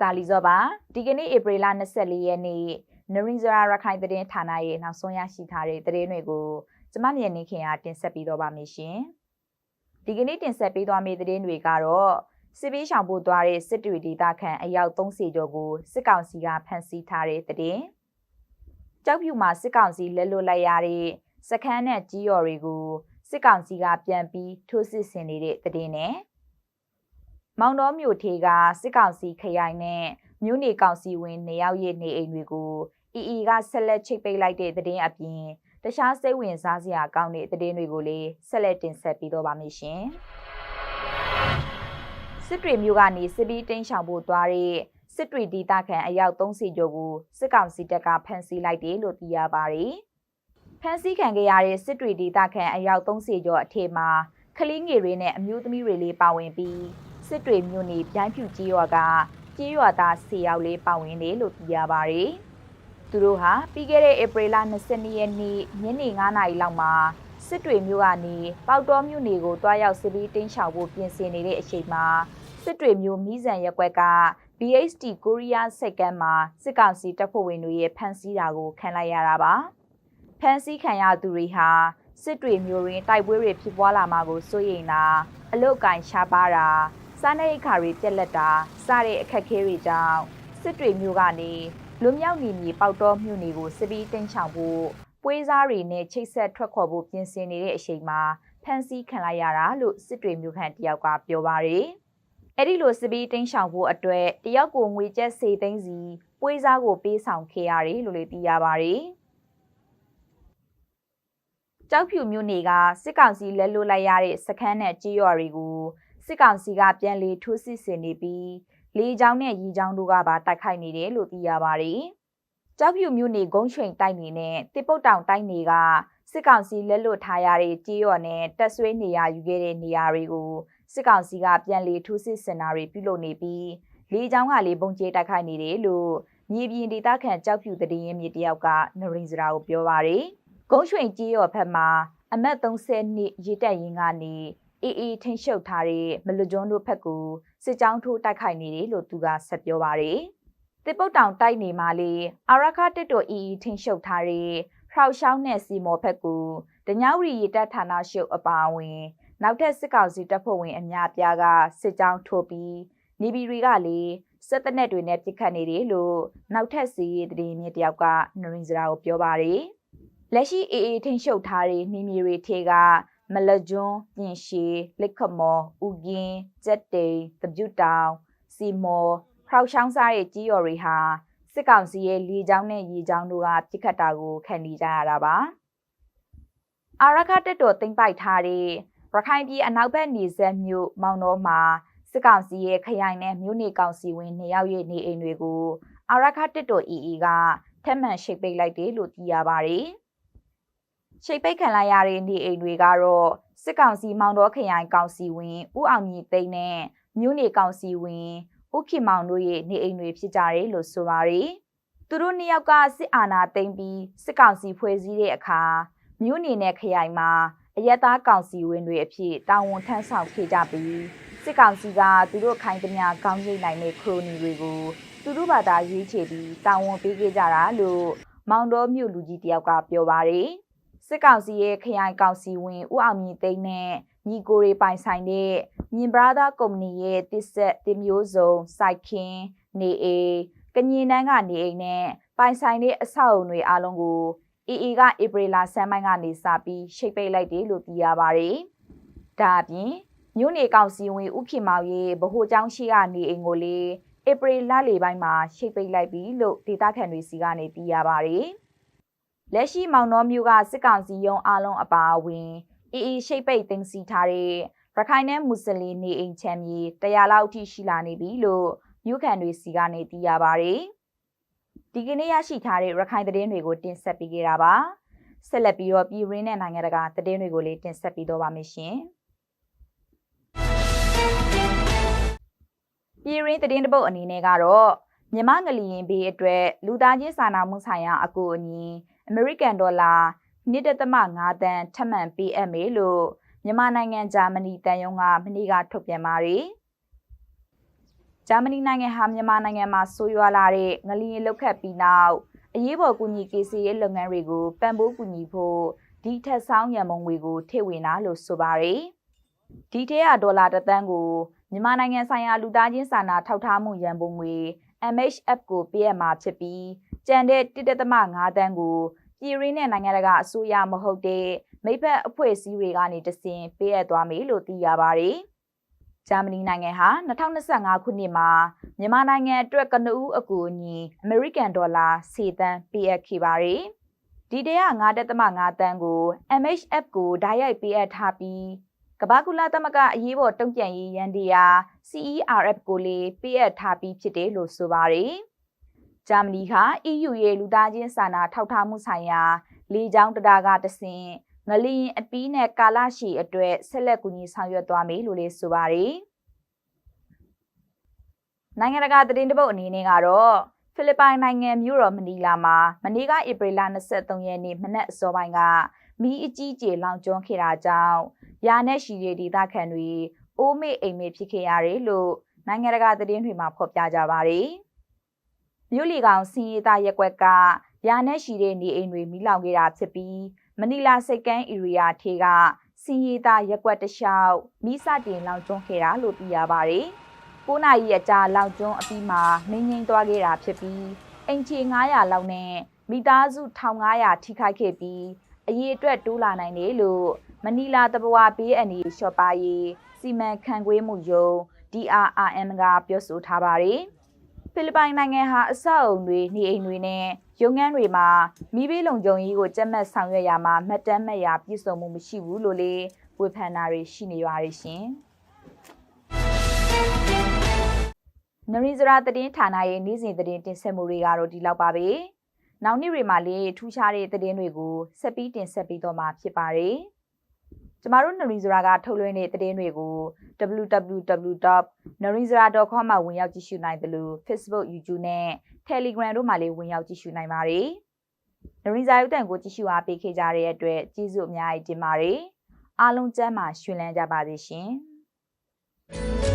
တာလီဇောပါဒီကနေ့ဧပြီလ24ရက်နေ့နရင်းဇရာရခိုင်သတင်းဌာနရဲ့နောက်ဆုံးရရှိထားတဲ့သတင်းတွေကိုကျမမြန်နေခင်အားတင်ဆက်ပေးတော့ပါမယ်ရှင်ဒီကနေ့တင်ဆက်ပေးသွားမယ့်သတင်းတွေကတော့စစ်ပေးရှောင်ဖို့သွားတဲ့စစ်တွေဒေသခံအယောက်30ကျော်ကိုစစ်ကောင်စီကဖမ်းဆီးထားတဲ့သတင်းကြောက်ဖြူမှာစစ်ကောင်စီလက်လွတ်လိုက်ရတဲ့စခန်းနဲ့ကြီးရော်တွေကိုစစ်ကောင်စီကပြန်ပြီးထိုးစစ်ဆင်နေတဲ့သတင်းနဲ့ မောင်တော်မြို့ထေကစစ်ကောင်စီခရိုင်နဲ့မြို့နေကောင်စီဝင်နေရောက်ရဲ့နေအိမ်တွေကိုအီအီကဆက်လက်ချိတ်ပိတ်လိုက်တဲ့သတင်းအပြင်တခြားစိတ်ဝင်စားစရာကောင်းတဲ့သတင်းတွေကိုလည်းဆက်လက်တင်ဆက်ပေးတော့ပါမယ်ရှင်။စစ်တွေမြို့ကနေစစ်ပီးတင်းရှောင်ဖို့သွားတဲ့စစ်တွေဒေသခံအယောက်30ကျော်ကိုစစ်ကောင်စီတပ်ကဖမ်းဆီးလိုက်တယ်လို့သိရပါတယ်။ဖမ်းဆီးခံခဲ့ရတဲ့စစ်တွေဒေသခံအယောက်30ကျော်အထက်မှာကလေးငယ်တွေနဲ့အမျိုးသမီးတွေလေးပါဝင်ပြီး စစ်တွေမြို့နေပြိုင်းဖြူကြီးရွာကကြီးရွာသား၁၀ယောက်လေးပါဝင်တယ်လို့သိရပါတယ်။သူတို့ဟာပြီးခဲ့တဲ့ဧပြီလ22ရက်နေ့ညနေ9နာရီလောက်မှာစစ်တွေမြို့ကနေပေါက်တော်မြို့နေကိုတွားရောက်စစ်ပြီးတင်းချောင်ဖို့ပြင်ဆင်နေတဲ့အချိန်မှာစစ်တွေမြို့မိဇန်ရက်ကွက်က BHT ကိုရီးယားစိတ်ကမ်းမှာစစ်ကောင်စီတပ်ဖွဲ့ဝင်တွေရဲ့ဖမ်းဆီးတာကိုခံလိုက်ရတာပါ။ဖမ်းဆီးခံရသူတွေဟာစစ်တွေမျိုးရင်းတိုက်ပွဲတွေဖြစ်ပွားလာမှာကိုစိုးရိမ်တာအလုတ်ကင်ရှားပါတာ စားနပ်ရိက္ခာတွေပြက်လက်တာစတဲ့အခက်အခဲတွေကြောင့်စစ်တွေမျိုးကနေလွမြောက်နေမြေပေါက်တော့မြို့နယ်ကိုစစ်ပြီးတင်းချောင်ဖို့ပွေးစားတွေနဲ့ချိတ်ဆက်ထွက်ခေါ်ဖို့ပြင်ဆင်နေတဲ့အချိန်မှာဖမ်းဆီးခံလိုက်ရတာလို့စစ်တွေမျိုးခန့်တယောက်ကပြောပါရယ်အဲ့ဒီလိုစစ်ပြီးတင်းချောင်ဖို့အတွက်တယောက်ကိုငွေကျပ်စေသိန်းစီပွေးစားကိုပေးဆောင်ခဲ့ရတယ်လို့လည်းသိရပါရယ်ကြောက်ဖြူမြို့နယ်ကစစ်ကောင်စီလက်လွတ်လိုက်ရတဲ့စခန်းနဲ့ကြေးရွာတွေကို စစ်ကောင်စီကပြန်လည်ထိုးစစ်ဆင်နေပြီးလေကြောင်းနဲ့ရီကြောင်းတို့ကပါတိုက်ခိုက်နေတယ်လို့သိရပါတယ်။ကြောက်ဖြူမြို့နယ်ဂုံးချိန်တိုက်နေနဲ့တစ်ပုတ်တောင်တိုက်နေကစစ်ကောင်စီလက်လွတ်ထားရတဲ့ကြေးရော်နဲ့တက်ဆွေးနေရယူခဲ့တဲ့နေရာတွေကိုစစ်ကောင်စီကပြန်လည်ထိုးစစ်ဆင်တာတွေပြုလုပ်နေပြီးလေကြောင်းကလေပုံကျဲတိုက်ခိုက်နေတယ်လို့မြေပြင်ဒေသခံကြောက်ဖြူတည်ရင်မြေတယောက်ကနရင်စရာကိုပြောပါရယ်။ဂုံးချိန်ကြေးရော်ဘက်မှာအမတ်30နှစ်ရေတက်ရင်ကနေ အေးအေးထိန်ရှုပ်ထားတဲ့မလွကျွန်းတို့ဘက်ကိုစစ်ကြောင်းထိုးတိုက်ခိုက်နေတယ်လို့သူကဆက်ပြောပါရယ်တစ်ပုတ်တောင်တိုက်နေမှလေအာရခတက်တော်အေးအေးထိန်ရှုပ်ထားတဲ့ဖရောက်ရှောင်းနဲ့စီမော်ဘက်ကိုတညဝရီရတပ်ဌာနရှုပ်အပါအဝင် နောက်ထပ်စစ်ကောင်စီတပ်ဖွဲ့ဝင်အများပြားကစစ်ကြောင်းထိုးပြီးနေပြည်တွေကလေစစ်တပ်နဲ့တွေနဲ့ပြစ်ခတ်နေတယ်လို့နောက်ထပ်စီးရေးတည်မြင့်တယောက်ကနရင်စရာကိုပြောပါရယ်လက်ရှိအေးအေးထိန်ရှုပ်ထားတဲ့နေမြေတွေထဲက မလကျွန်းပြင်ရှည်လက်ခမော်ဥကင်းကြက်တိန်တပြုတ်တောင်စီမော်ဖောက်ချောင်းစားရဲ့ကြီးရော်တွေဟာစစ်ကောင်စီရဲ့လေကြောင်းနဲ့ရေကြောင်းတို့ကပြစ်ခတ်တာကိုခံနေကြရတာပါအာရခတက်တော်တင်ပိုက်ထားတဲ့ရခိုင်ပြည်အနောက်ဘက်နေဆက်မြို့မောင်တော်မှာစစ်ကောင်စီရဲ့ခရိုင်နဲ့မြို့နေကောင်စီဝင်နှစ်ယောက်ရဲ့နေအိမ်တွေကိုအာရခတက်တော် EE ကထက်မှန်ရှိတ်ပိတ်လိုက်တယ်လို့သိရပါတယ်။ ရှိတ်ပိတ်ခံလိုက်ရတဲ့နေအိမ်တွေကတော့စစ်ကောင်စီမောင်တော်ခရိုင်ကောင်စီဝင်ဦးအောင်မြင့်သိန်းနဲ့မြို့နေကောင်စီဝင်ဦးခင်မောင်တို့ရဲ့နေအိမ်တွေဖြစ်ကြတယ်လို့ဆိုပါရယ်သူတို့နှစ်ယောက်ကစစ်အာဏာသိမ်းပြီးစစ်ကောင်စီဖွဲ့စည်းတဲ့အခါမြို့နေနဲ့ခရိုင်မှာအယက်သားကောင်စီဝင်တွေအဖြစ်တာဝန်ထမ်းဆောင်ခဲ့ကြပြီးစစ်ကောင်စီကသူတို့ခိုင်းသမျှကောင်းရိပ်နိုင်တဲ့ခရိုနီတွေကိုသူတို့ဘာသာရွေးချယ်ပြီးတာဝန်ပေးခဲ့ကြတာလို့မောင်တော်မြို့လူကြီးတယောက်ကပြောပါရယ် စစ်ကောင်စီရဲ့ခရိုင်ကောင်စီဝင်ဦးအောင်မြင့်သိန်းနဲ့ညီကိုတွေပိုင်ဆိုင်တဲ့မြင်ဘရာသာကုမ္ပဏီရဲ့တစ်ဆက်တင်မျိုးစုံစိုက်ခင်းနေအိမ်ကညင်တန်းကနေအိမ်နဲ့ပိုင်ဆိုင်တဲ့အဆောက်အုံတွေအလုံးကိုအေအေကဧပြီလဆန်းပိုင်းကနေစပြီးရှိတ်ပိတ်လိုက်တယ်လို့သိရပါတယ်။ဒါအပြင်မြို့နေကောင်စီဝင်ဥခင်မောင်ရဲ့ဗဟိုကျောင်းရှိကနေအိမ်ကိုလေဧပြီလလေပိုင်းမှာရှိတ်ပိတ်လိုက်ပြီလို့ဒေသခံတွေစီကနေသိရပါတယ်။ လက်ရှိမောင်နှောမျိုးကစစ်ကောင်စီရုံးအားလုံးအပါအဝင်အီအီရှိတ်ပိတ်သိမ်းစီထားတဲ့ရခိုင်နဲ့မွတ်စလင်နေအိမ်ချမ်းမြေတရားလောက်ထိရှိလာနေပြီလို့မြို့ခံတွေစီကနေသိရပါတယ်။ဒီကနေ့ရရှိထားတဲ့ရခိုင်သတင်းတွေကိုတင်ဆက်ပေးခဲ့တာပါ။ဆက်လက်ပြီးတော့ပြည်ရင်းနဲ့နိုင်ငံတကာသတင်းတွေကိုလည်းတင်ဆက်ပေးတော့ပါမယ်ရှင်။ပြည်ရင်းသတင်းတပုတ်အနေနဲ့ကတော့မြမငလီရင်ဘေးအတွက်လူသားချင်းစာနာမှုဆိုင်ရာအကူအညီ အမေရိကန်ဒေါ်လာ1.5တန်ထပ်မံပေးအပ်မယ်လို့မြန်မာနိုင်ငံဂျာမနီတန်ယုံကမနေ့ကထုတ်ပြန်ပါတယ်။ဂျာမနီနိုင်ငံဟာမြန်မာနိုင်ငံမှာဆိုးရွားလာတဲ့ငလျင်လောက်ခတ်ပြီးနောက်အရေးပေါ်ကူညီကေစီရေးလုပ်ငန်းတွေကိုပံ့ပိုးကူညီဖို့ဒီထက်ဆောင်ရန်မုံငွေကိုထိဝင်တာလို့ဆိုပါရယ်ဒီထဲကဒေါ်လာတစ်သန်းကိုမြန်မာနိုင်ငံဆိုင်ရာလူသားချင်းစာနာထောက်ထားမှုရန်ပုံငွေ MHF ကိုပေးရမှာဖြစ်ပြီး ကျန်တဲ့1.5တန်းကိုပြည်ရင်းနဲ့နိုင်ငံတကာအစိုးရမဟုတ်တဲ့မိဖက်အဖွဲ့အစည်းတွေကနေတစင်ပေးအပ်သွားမယ်လို့သိရပါတယ်။ဂျာမနီနိုင်ငံဟာ2025ခုနှစ်မှာမြန်မာနိုင်ငံအတွက်ကနဦးအကူအညီအမေရိကန်ဒေါ်လာ10တန်းပေးအပ်ခဲ့ပါတယ်။ဒီတဲက9.5တန်းကို MHF ကိုဓာတ်ရိုက်ပေးအပ်ထားပြီးကမ္ဘာကုလသမဂ္ဂအရေးပေါ်တုံ့ပြန်ရေးရန်တရား CERF ကိုလည်းပေးအပ်ထားပြီးဖြစ်တယ်လို့ဆိုပါတယ်။ ဂျာမနီက EU ရဲ့လူသားချင်းစာနာထောက်ထားမှုဆိုင်ရာလေကြောင်းတရားကတဆင့်ငလျင်အပီးနဲ့ကာလရှည်အတွက်ဆက်လက်ကူညီဆောင်ရွက်သွားမယ်လို့လည်းဆိုပါတယ်။နိုင်ငံတကာသတင်းတပုတ်အနေနဲ့ကတော့ဖိလစ်ပိုင်နိုင်ငံမြို့တော်မနီလာမှာမနေ့ကဧပြီလ23ရက်နေ့မနက်အစောပိုင်းကမီးအကြီးကျယ်လောင်ကျွမ်းခဲ့တာကြောင့်ရာနဲ့ရှီတဲ့ဒေသခံတွေအိုးမေ့အိမ်မေ့ဖြစ်ခဲ့ရတယ်လို့နိုင်ငံတကာသတင်းတွေမှာဖော်ပြကြပါတယ်။ မြို့လီကောင်စင်ရီသားရက်ကွက်ကရာနဲ့ရှီတဲ့နေအိမ်တွေမိလောင်ခဲ့တာဖြစ်ပြီးမနီလာစိတ်ကမ်းဧရိယာထေကစင်ရီသားရက်ကွက်တလျှောက်မိစတင်လောင်ကျွမ်းခဲ့တာလို့သိရပါတယ်။9နာရီအကြာလောင်ကျွန်းအပြီးမှာမင်းငိမ့်သွားခဲ့တာဖြစ်ပြီးအိမ်ချေ900လောက်နဲ့မိသားစု1500ထိခိုက်ခဲ့ပြီးအရေးအတွက်တိုးလာနိုင်တယ်လို့မနီလာတဘဝဘေးအန်ဒီရှော့ပါရေးစီမံခန့်ခွဲမှုယုံ DRRM ကပြောဆိုထားပါတယ်။ ဖိလစ်ပိုင်နိုင်ငံဟာအဆောက်အုံတွေနေအိမ်တွေနဲ့ရုံငန်းတွေမှာမိဘလုံခြုံရေးကိုကြက်မှတ်ဆောင်ရွက်ရမှာမှတ်တမ်းမှတ်ရပြည့်စုံမှုမရှိဘူးလို့လေဝေဖန်တာတွေရှိနေပါရရှင်။နရီဇရာသတင်းဌာနရဲ့နေ့စဉ်သတင်းတင်ဆက်မှုတွေကတော့ဒီလောက်ပါပဲ။နောက်နေ့တွေမှာလည်းထူးခြားတဲ့သတင်းတွေကိုဆက်ပြီးတင်ဆက်ပြီးတော့မှာဖြစ်ပါတယ်။ ကျမတို့နရီဇရာကထုတ်လွှင့်တဲ့သတင်းတွေကို www.narizara.com မှာဝင်ရောက်ကြည့်ရှုနိုင်တယ်လို့ Facebook, YouTube နဲ့ Telegram တို့မှာလည်းဝင်ရောက်ကြည့်ရှုနိုင်ပါတယ်။နရီဇာရုပ်တံကိုကြည့်ရှုအားပေးခဲ့ကြတဲ့အတွက်ကျေးဇူးအများကြီးတင်ပါတယ်။အားလုံးကျမ်းမာရှင်လန်းကြပါစေရှင်။